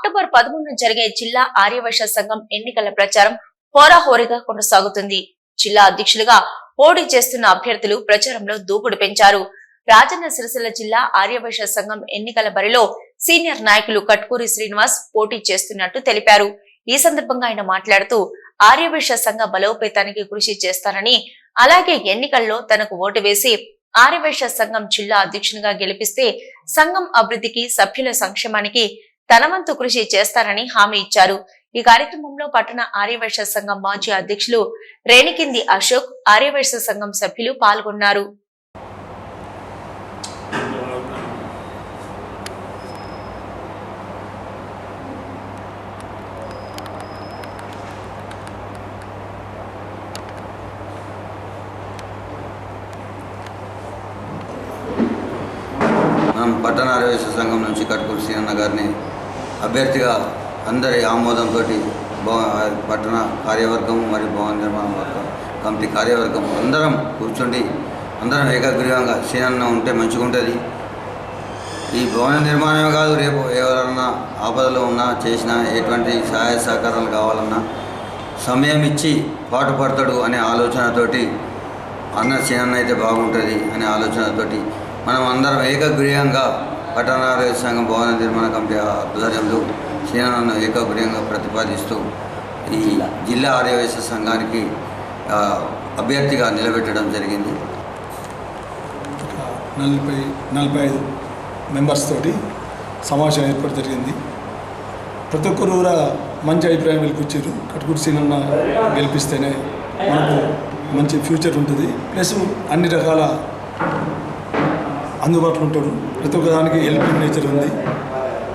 October పదమూడున జరిగే జిల్లా ఆర్యవైశ్య సంఘం ఎన్నికల ప్రచారం హోరాహోరీగా కొనసాగుతుంది. జిల్లా అధ్యక్షులుగా పోటీ చేస్తున్న అభ్యర్థులు ప్రచారంలో దూకుడు పెంచారు. రాజన్న సిరిసిల్ల జిల్లా ఆర్యవైశ్య సంఘం ఎన్నికల బరిలో సీనియర్ నాయకులు కట్కూరి శ్రీనివాస్ పోటీ చేస్తున్నట్టు తెలిపారు. ఈ సందర్భంగా ఆయన మాట్లాడుతూ ఆర్యవైశ్య సంఘ బలోపేతానికి కృషి చేస్తానని అలాగే ఎన్నికల్లో తనకు ఓటు వేసి ఆర్యవైశ్య సంఘం జిల్లా అధ్యక్షునిగా గెలిపిస్తే సంఘం అభివృద్ధికి సభ్యుల సంక్షేమానికి తన వంతు కృషి చేస్తారని హామీ ఇచ్చారు. ఈ కార్యక్రమంలో పట్టణ ఆర్యవైశ్య సంఘం మాజీ అధ్యక్షులు రేణికింది అశోక్ ఆర్యవైశ్య సంఘం సభ్యులు పాల్గొన్నారు. పట్టణ ఆర్యవేశ సంఘం నుంచి కట్కూరు సీనన్న గారిని అభ్యర్థిగా అందరి ఆమోదంతో పట్టణ కార్యవర్గం మరియు భవన నిర్మాణ వర్గం కమిటీ కార్యవర్గం అందరం కూర్చొని అందరం ఏకగ్రీవంగా సీనన్న ఉంటే మంచిగా ఉంటుంది ఈ భవన నిర్మాణమే కాదు రేపు ఎవరన్నా ఆపదలో ఉన్నా చేసినా ఎటువంటి సహాయ సహకారాలు కావాలన్నా సమయం ఇచ్చి పాటుపడతాడు అనే ఆలోచనతోటి అన్న క్షీణన్న అయితే బాగుంటుంది అనే ఆలోచనతోటి మనం అందరం ఏకగ్రీయంగా పట్టణారోగ్య సంఘం భవన నిర్మాణ కమిటీ ఆధ్వర్యంలో సీనన్నను ఏకగ్రీయంగా ప్రతిపాదిస్తూ ఈ జిల్లా. ఆర్యవైశ్య సంఘానికి అభ్యర్థిగా నిలబెట్టడం జరిగింది. నలభై నలభై ఐదు మెంబర్స్ తోటి సమావేశం ఏర్పాటు జరిగింది. ప్రతి ఒక్కరు కూడా మంచి అభిప్రాయం వెలిపించారు కట్టుకుడి సీనన్న గెలిపిస్తేనే మనకు మంచి ఫ్యూచర్ ఉంటుంది. ప్లస్ అన్ని రకాల అందుబాటులో ఉంటాడు ప్రతి ఒక్క దానికి హెల్పింగ్ నేచర్ ఉంది.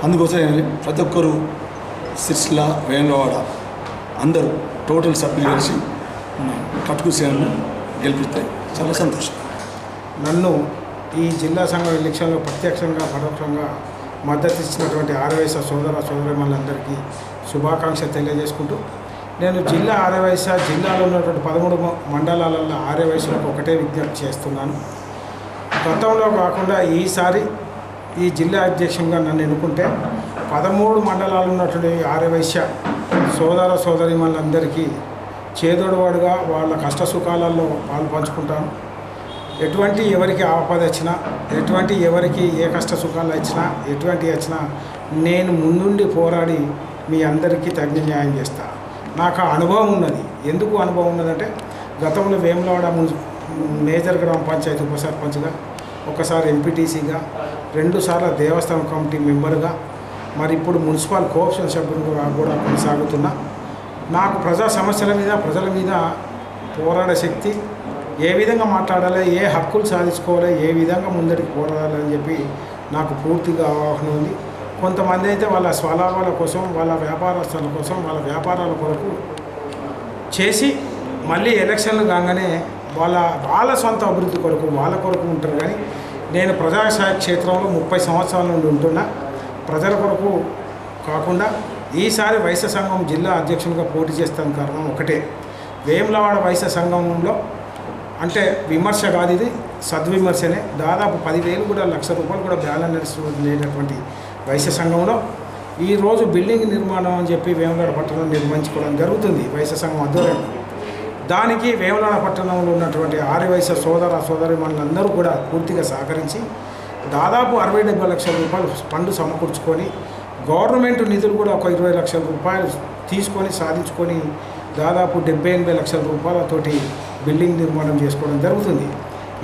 అందుకోసం ప్రతి ఒక్కరు సిర్స్ల వేణువాడ అందరూ టోటల్ సభ్యులు కలిసి కట్టుకు కట్టుకుడి గెలిపిస్తాయి చాలా సంతోషం. నన్ను ఈ జిల్లా సంఘం ఎలక్షన్లో ప్రత్యక్షంగా పరోక్షంగా మద్దతు ఇచ్చినటువంటి ఆర్యవైశ్య సోదర సోదరిమలందరికీ శుభాకాంక్ష తెలియజేసుకుంటూ నేను జిల్లా ఆర్యవైశ్య జిల్లాలో ఉన్నటువంటి పదమూడు మండలాలలో ఆర్యవైశ్యులకు ఒకటే విజ్ఞప్తి చేస్తున్నాను. గతంలో కాకుండా ఈసారి ఈ జిల్లా అధ్యక్షంగా నన్ను ఎన్నుకుంటే పదమూడు మండలాలు ఉన్నటువంటి ఆర్యవైశ్య సోదర సోదరిమణులందరికీ చేదోడువాడుగా వాళ్ళ కష్ట సుఖాలలో పాలు పంచుకుంటాను. ఎటువంటి ఎవరికి ఆపద వచ్చినా ఎటువంటి ఎవరికి ఏ కష్ట సుఖాలు వచ్చినా ఎటువంటి వచ్చినా నేను ముందుండి పోరాడి మీ అందరికీ తగిన న్యాయం చేస్తా. నాకు ఆ అనుభవం ఉన్నది. ఎందుకు అనుభవం ఉన్నదంటే గతంలో వేములవాడ మున్సి మేజర్ గ్రామ పంచాయతీ ఉప సర్పంచ్గా ఒకసారి ఎంపీటీసీగా రెండుసార్లు దేవస్థానం కమిటీ మెంబర్గా మరి ఇప్పుడు మున్సిపల్ కోఆప్షన్ సభ్యులుగా కూడా కొనసాగుతున్నా. నాకు ప్రజా సమస్యల మీద ప్రజల మీద పోరాడే శక్తి ఏ విధంగా మాట్లాడాలి ఏ హక్కులు సాధించుకోవాలి ఏ విధంగా ముందరికి పోరాడాలి అని చెప్పి నాకు పూర్తిగా అవగాహన ఉంది. కొంతమంది అయితే వాళ్ళ స్వలాభాల కోసం వాళ్ళ వ్యాపారస్తుల కోసం వాళ్ళ వ్యాపారాల కొరకు చేసి మళ్ళీ ఎలక్షన్లు కాగానే వాళ్ళ వాళ్ళ సొంత అభివృద్ధి కొరకు వాళ్ళ కొరకు ఉంటారు. కానీ నేను ప్రజాసాయ క్షేత్రంలో ముప్పై సంవత్సరాల నుండి ఉంటున్నా. ప్రజల కొరకు కాకుండా ఈసారి వైశ్య సంఘం జిల్లా అధ్యక్షునిగా పోటీ చేస్తాను కారణం ఒకటే. వేములవాడ వైశ్య సంఘంలో అంటే విమర్శ కాదు ఇది సద్విమర్శనే. దాదాపు పదివేలు కూడా లక్ష రూపాయలు కూడా బ్యాలెన్స్ లేనటువంటి వైశ్య సంఘంలో ఈరోజు బిల్డింగ్ నిర్మాణం అని చెప్పి వేములవాడ పట్టణం నిర్మించుకోవడం జరుగుతుంది వైశ్య సంఘం ఆధ్వర్యంలో. దానికి వేములవాడ పట్టణంలో ఉన్నటువంటి ఆర్యవైశ్య సోదర సోదరి అందరూ కూడా పూర్తిగా సహకరించి దాదాపు అరవై డెబ్బై లక్షల రూపాయలు ఫండ్ సమకూర్చుకొని గవర్నమెంట్ నిధులు కూడా ఒక ఇరవై లక్షల రూపాయలు తీసుకొని సాధించుకొని దాదాపు డెబ్బై ఎనభై లక్షల రూపాయలతోటి బిల్డింగ్ నిర్మాణం చేసుకోవడం జరుగుతుంది.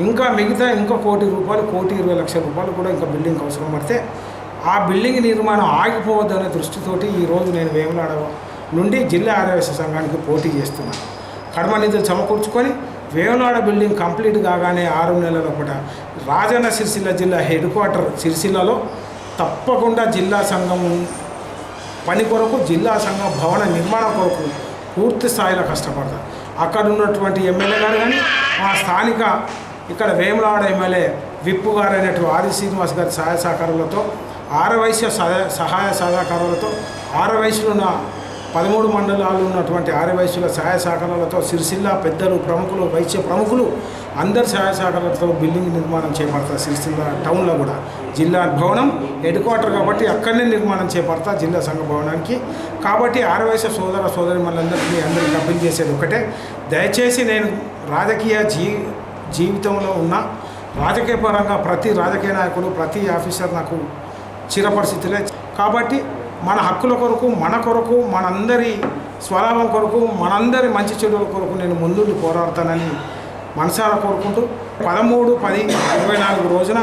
ఇంకా మిగతా ఇంకా కోటి రూపాయలు కోటి ఇరవై లక్షల రూపాయలు కూడా ఇంకా బిల్డింగ్ అవసరం పడితే ఆ బిల్డింగ్ నిర్మాణం ఆగిపోవద్దనే దృష్టితోటి ఈరోజు నేను వేములాడ నుండి జిల్లా ఆర్యవైశ్య సంఘానికి పోటీ చేస్తున్నాను. కడమ నిధులు సమకూర్చుకొని వేలాడ బిల్డింగ్ కంప్లీట్ కాగానే ఆరు నెలల పూట రాజన్న సిరిసిల్ల జిల్లా హెడ్ క్వార్టర్ సిరిసిల్లలో తప్పకుండా జిల్లా సంఘం పని కొరకు జిల్లా సంఘం భవన నిర్మాణం కొరకు పూర్తి స్థాయిలో కష్టపడతారు. అక్కడ ఉన్నటువంటి ఎమ్మెల్యే గారు కానీ మా స్థానిక ఇక్కడ వేములవాడ ఎమ్మెల్యే విప్పు గారు అయినటువంటి ఆది శ్రీనివాస్ గారి సహాయ సహకారాలతో ఆరవైశ్య సహాయ సహాయ సహకారాలతో ఆరవయసులో ఉన్న పదమూడు మండలాలు ఉన్నటువంటి ఆర్యవైశ్యుల సహాయ సహకారాలతో సిరిసిల్ల పెద్దలు ప్రముఖులు వైశ్య ప్రముఖులు అందరి సహాయ సహకారాలతో బిల్డింగ్ నిర్మాణం చేపడతారు సిరిసిల్ల టౌన్లో కూడా. జిల్లా భవనం హెడ్ క్వార్టర్ కాబట్టి అక్కడనే నిర్మాణం చేపడతా జిల్లా సంఘ భవనానికి. కాబట్టి ఆర్యవైశ్య సోదర సోదరి మనందరికీ అందరికీ అప్పీల్ చేసేది ఒకటే. దయచేసి నేను రాజకీయ జీ జీవితంలో ఉన్న రాజకీయ పరంగా ప్రతి రాజకీయ నాయకుడు ప్రతి ఆఫీసర్ నాకు చిరపరిస్థితులే కాబట్టి మన హక్కుల కొరకు మన కొరకు మనందరి స్వలాభం కొరకు మనందరి మంచి చెడుల కొరకు నేను ముందుండి పోరాడతానని మనసారా కోరుకుంటూ పదమూడు పది ఇరవై నాలుగు రోజున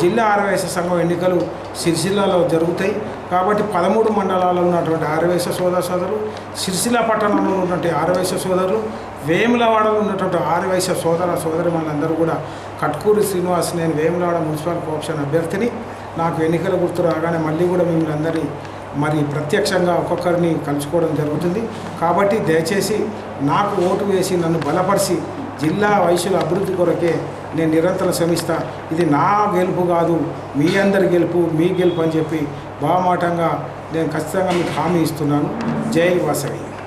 జిల్లా ఆర్యవైశ్య సంఘం ఎన్నికలు సిరిసిల్లలో జరుగుతాయి. కాబట్టి పదమూడు మండలాల్లో ఉన్నటువంటి ఆర్యవైశ్య సోదర సోదరులు సిరిసిల్ల పట్టణంలో ఉన్నటువంటి ఆర్యవైశ్య సోదరులు వేములవాడలో ఉన్నటువంటి ఆర్యవైశ్య సోదర సోదరి మనందరూ కూడా కట్కూరి శ్రీనివాస్ నేను వేములవాడ మున్సిపల్ కోఆప్షన్ అభ్యర్థిని. నాకు ఎన్నికల గుర్తు రాగానే మళ్ళీ కూడా మిమ్మల్ని అందరినీ మరి ప్రత్యక్షంగా ఒక్కొక్కరిని కలుసుకోవడం జరుగుతుంది. కాబట్టి దయచేసి నాకు ఓటు వేసి నన్ను బలపరిచి జిల్లా వయసుల అభివృద్ధి కొరకే నేను నిరంతరం శ్రమిస్తా. ఇది నా గెలుపు కాదు మీ అందరి గెలుపు మీ గెలుపు అని చెప్పి బామాటంగా నేను ఖచ్చితంగా మీకు హామీ ఇస్తున్నాను. జై వాసవి.